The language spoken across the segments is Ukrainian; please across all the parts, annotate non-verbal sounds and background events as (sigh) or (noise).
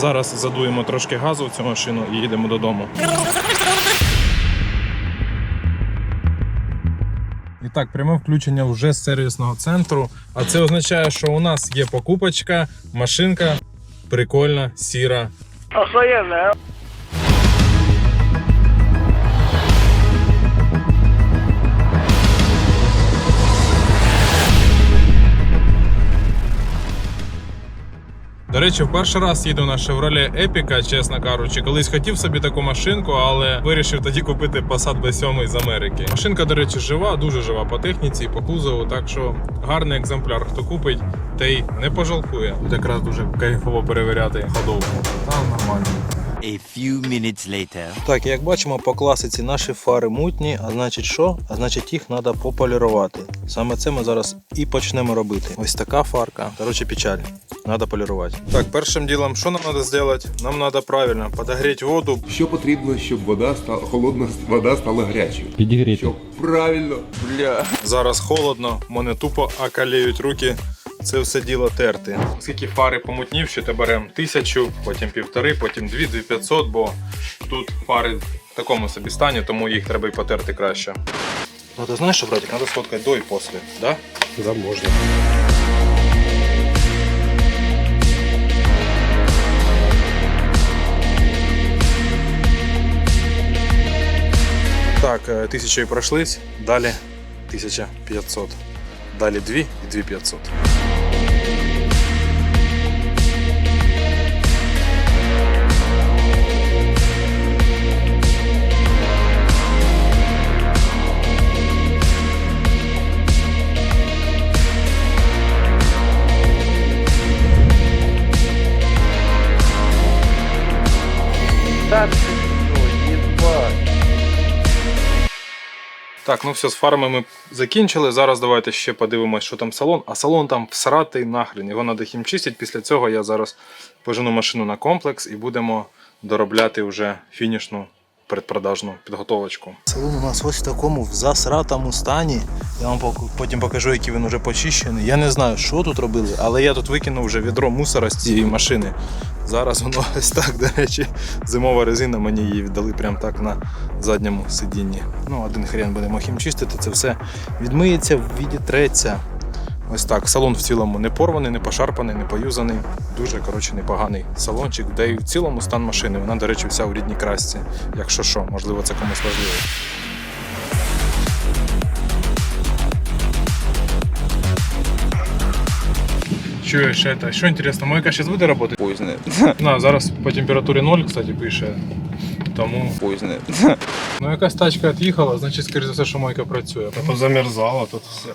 Зараз задуємо трошки газу в цю машину і їдемо додому. І так, пряме включення вже з сервісного центру. А це означає, що у нас є покупочка, машинка прикольна, сіра. Охуенно. Речі, в перший раз їду на Chevrolet Epica, чесно кажучи. Колись хотів собі таку машинку, але вирішив тоді купити Passat B7 з Америки. Машинка, до речі, жива, дуже жива по техніці по кузову, так що гарний екземпляр. Хто купить, той не пожалкує. Якраз дуже кайфово перевіряти ходовку. Там нормально. A few minutes later. Так, як бачимо, по класиці наші фари мутні, а значить що? А значить їх треба пополірувати. Саме це ми зараз і почнемо робити. Ось така фарка. Коротше, печаль. Треба полірувати. Так, першим ділом, що нам треба зробити? Нам треба правильно подогріти воду. Що потрібно, щоб вода стала холодна вода стала гарячою? Підігріти. Щоб правильно. Зараз холодно, мене тупо окаліють руки. Це все діло терти. Оскільки фари помутнівші, то беремо тисячу, потім півтори, потім дві, дві п'ятсот, бо тут фари в такому собі стані, тому їх треба і потерти краще. Ну ти знаєш, що, братик, треба сфоткати до і після. Да? Да, можна. Так, е, тисячою пройшлись, далі 1500. Далі 2 і 2500. Так, ну все, з фарами ми закінчили. Зараз давайте ще подивимось, що там салон. А салон там всратий нахрен. Його треба хімчистити. Після цього я зараз пожену машину на комплекс і будемо доробляти вже фінішну предпродажну підготовочку. Салон у нас ось в такому в засратому стані. Я вам потім покажу, який він вже почищений. Я не знаю, що тут робили, але я тут викинув вже відро мусора з цієї машини. Зараз воно (laughs) ось так, до речі, зимова резина, мені її віддали прямо так на задньому сидінні. Ну, один хрен будемо хімчистити, це все відмиється, відітреться. Ось так. Салон в цілому не порваний, не пошарпаний, не поюзаний. Дуже коротше непоганий салончик, де і в цілому стан машини. Вона, до речі, вся у рідній красці. Якщо що, можливо, це комусь важливо. Чуєш, это, що інтересно, мойка зараз буде працювати? Поздно, (laughs) На, зараз по температурі 0, кстати, пише. Тому. поздно. Ну якась тачка від'їхала, значить, скоріше за все, що мойка працює. Потім замерзала тут все.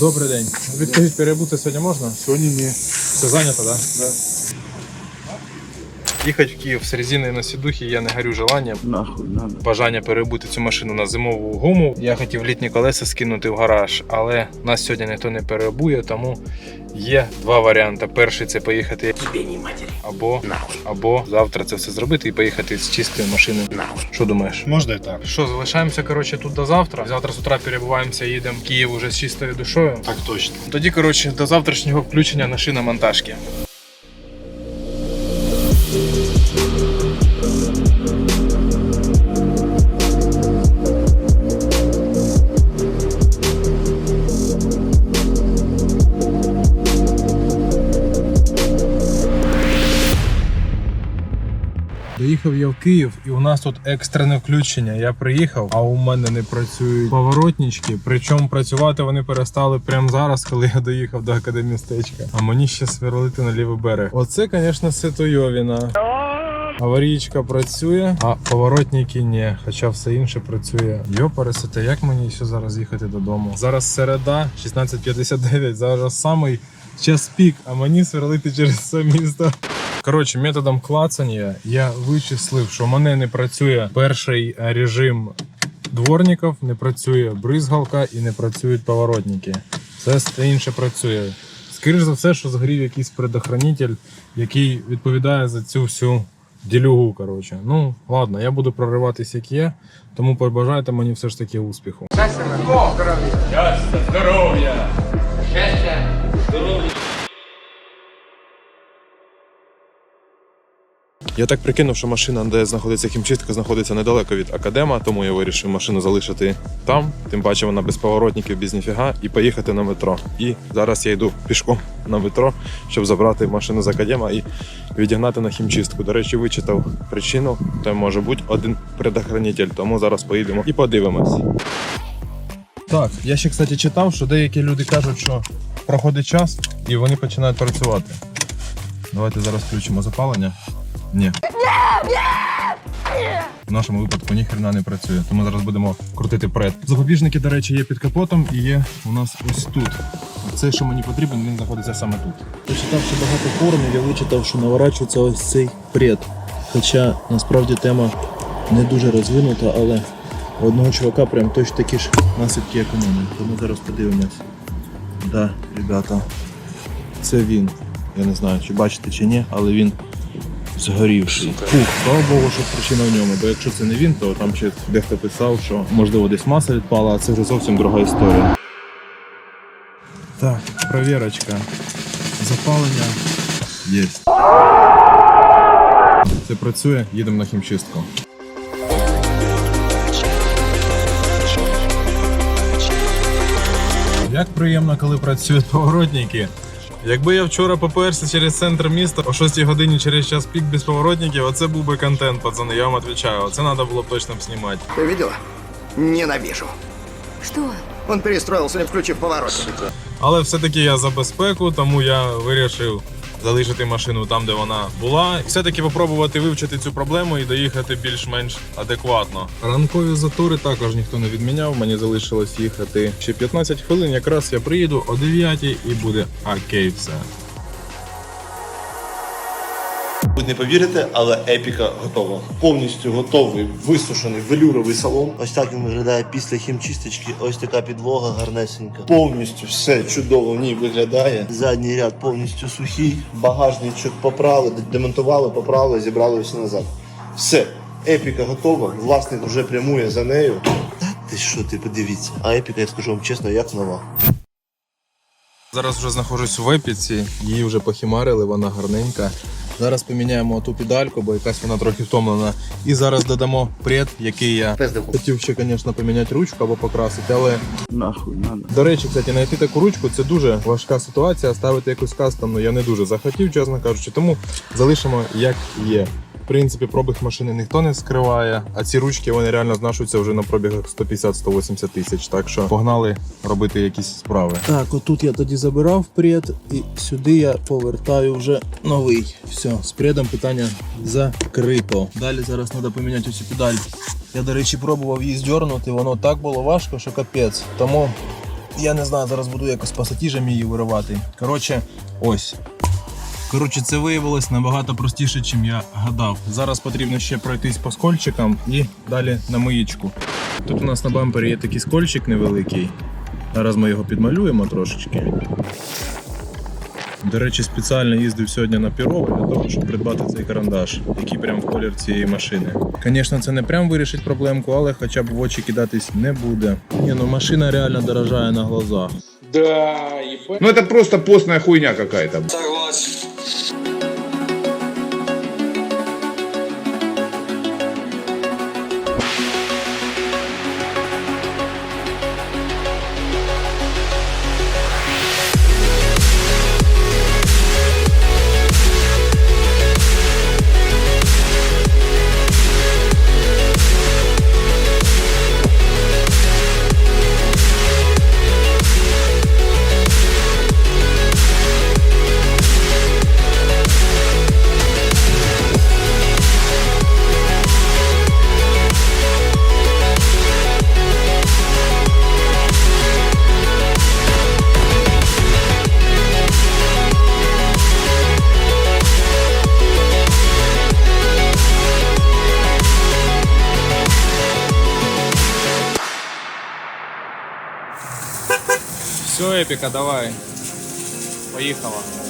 Добрий день. Відкажіть, перебути сьогодні можна? Сьогодні ні. Все зайнято, так? Да? Да. Їхати в Київ з резини на сідухі я не горю желанням. Нахуй надо. Бажання перебути цю машину на зимову гуму. Я хотів літні колеса скинути в гараж, але нас сьогодні ніхто не перебує, тому є два варіанти. Перший це поїхати або, або завтра це все зробити і поїхати з чистою машиною. Що думаєш? Можна і так. Що, залишаємося коротше тут до завтра. Завтра з утра перебуваємося, їдемо в Київ уже з чистою душою. Так точно. Тоді, коротше, до завтрашнього включення на шиномонтажки. Доїхав я в Київ, і у нас тут екстрене включення. Я приїхав, а у мене не працюють поворотнички. Причому працювати вони перестали прямо зараз, коли я доїхав до академістечка. А мені ще сверлити на лівий берег. Оце, звісно, ситуйовіна. Аварійка працює, а поворотники ні. Хоча все інше працює. Йо, пересете, як мені ще зараз їхати додому? Зараз середа, 16.59, зараз самий час пік, а мені сверлити через все місто. Коротше, методом клацання я вичислив, що в мене не працює перший режим дворників, не працює бризгалка і не працюють поворотники. Все інше працює. Скоріше за все, що згорів якийсь предохранитель, який відповідає за цю всю ділюгу. Коротше. Ну, ладно, я буду прориватись як є, тому побажайте мені все ж таки успіху. Я так прикинув, що машина, де знаходиться хімчистка, знаходиться недалеко від академа, тому я вирішив машину залишити там. Тим паче вона без поворотників, без ніфіга, і поїхати на метро. І зараз я йду пішком на метро, щоб забрати машину з академа і відігнати на хімчистку. До речі, вичитав причину. Там може бути один предохранитель, тому зараз поїдемо і подивимось. Так, я ще, кстати, читав, що деякі люди кажуть, що проходить час і вони починають працювати. Давайте зараз включимо запалення. Ні. В нашому випадку ніхрена не працює, тому зараз будемо крутити пред. Запобіжники, до речі, є під капотом і є у нас ось тут. Це, що мені потрібен, він знаходиться саме тут. Почитавши багато форумів, я вичитав, що наворачується ось цей пред. Хоча насправді тема не дуже розвинута, але у одного чувака прям точно такі ж наслідки економії. Тому зараз подивимось. Да, ребята, це він. Я не знаю, чи бачите чи ні, але він згорівший. Фух, слава Богу, що причина в ньому, бо якщо це не він, то там ще дехто писав, що можливо десь маса відпала, а це вже зовсім друга історія. Так, провірочка. Запалення є. Це працює, їдемо на хімчистку. Як приємно, коли працюють поворотники. Якби я вчора поперся через центр міста о 6 годині через час пік без поворотників, оце був би контент, пацани, я вам відповідаю. Оце треба було б точно б знімати. Ти бачила? Ненавижу. Що? Он перестроївся, не включив поворот. Але все-таки я за безпеку, тому я вирішив залишити машину там, де вона була, і все-таки попробувати вивчити цю проблему і доїхати більш-менш адекватно. Ранкові затори також ніхто не відміняв. Мені залишилось їхати ще 15 хвилин. Якраз я приїду о 9 і буде окей все. Ви не повірите, але епіка готова. Повністю готовий висушений велюровий салон. Ось так він виглядає після хімчисточки. Ось така підлога гарнесенька. Повністю все чудово в ній виглядає. Задній ряд повністю сухий. Багажничок поправили, демонтували, поправили, зібрали все назад. Все, епіка готова. Власник вже прямує за нею. Та ти що, ти подивіться. А епіка, я скажу вам чесно, як нова. Зараз вже знаходжусь в епіці, її вже похімарили, вона гарненька. Зараз поміняємо ту педальку, бо якась вона трохи втомлена. І зараз додамо пред, який я хотів ще, звісно, поміняти ручку або покрасити, але Нахуй надо. До речі, кстати, знайти таку ручку це дуже важка ситуація. Ставити якусь кастомну я не дуже захотів, чесно кажучи, тому залишимо як є. В принципі, пробіг машини ніхто не скриває, а ці ручки вони реально знашуються вже на пробігах 150-180 тисяч. Так що погнали робити якісь справи. Так, отут я тоді забирав пред, і сюди я повертаю вже новий. Все, з предом питання закрито. Далі зараз треба поміняти цю педаль. Я, до речі, пробував її здернути, воно так було важко, що капець. Тому я не знаю, зараз буду якось пасатіжем її виривати. Коротше, ось. Коротше, це виявилось набагато простіше, ніж я гадав. Зараз потрібно ще пройтись по скольчикам і далі на миєчку. Тут у нас на бампері є такий скольчик невеликий. Зараз ми його підмалюємо трошечки. До речі, спеціально їздив сьогодні на Пірово для того, щоб придбати цей карандаш, який прям в колір цієї машини. Звісно, це не прям вирішить проблемку, але хоча б в очі кидатись не буде. Ні, ну машина реально дорожає на глазах. Ну это просто постная хуйня какая-то. Все, Thank you. Епіка, давай. Поїхала.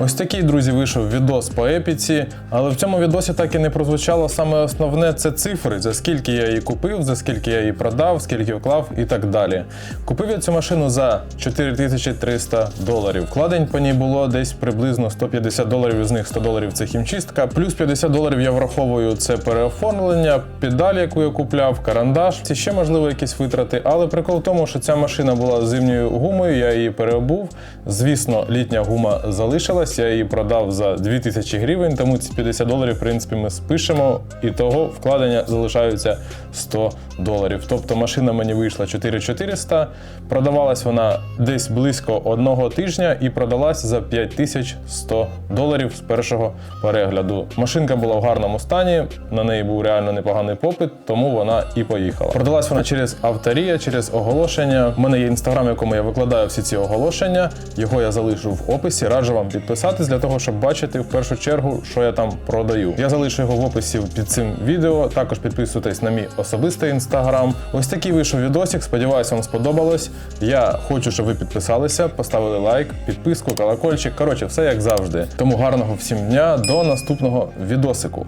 Ось такий, друзі, вийшов відос по епіці, але в цьому відосі так і не прозвучало саме основне це цифри, за скільки я її купив, за скільки я її продав, скільки вклав і так далі. Купив я цю машину за 4300 доларів. Вкладень по ній було десь приблизно 150 доларів, з них 100 доларів це хімчистка. Плюс 50 доларів я враховую це переоформлення, педаль, яку я купляв, карандаш. Це ще можливо якісь витрати. Але прикол в тому, що ця машина була зимньою гумою, я її переобув. Звісно, літня гума залишилась. Я її продав за 2000 гривень, тому ці 50 доларів, в принципі, ми спишемо, і того вкладення залишаються 100 доларів. Тобто машина мені вийшла 4400, продавалась вона десь близько одного тижня і продалась за 5100 доларів з першого перегляду. Машинка була в гарному стані, на неї був реально непоганий попит, тому вона і поїхала. Продалась вона через авторія, через оголошення. У мене є інстаграм, в якому я викладаю всі ці оголошення. Його я залишу в описі. Раджу вам підписатись для того, щоб бачити в першу чергу, що я там продаю. Я залишу його в описі під цим відео. Також підписуйтесь на мій особистий інстаграм. Ось такий вийшов відосик. Сподіваюся, вам сподобалось. Я хочу, щоб ви підписалися, поставили лайк, підписку, колокольчик. Коротше, все як завжди. Тому гарного всім дня. До наступного відосику.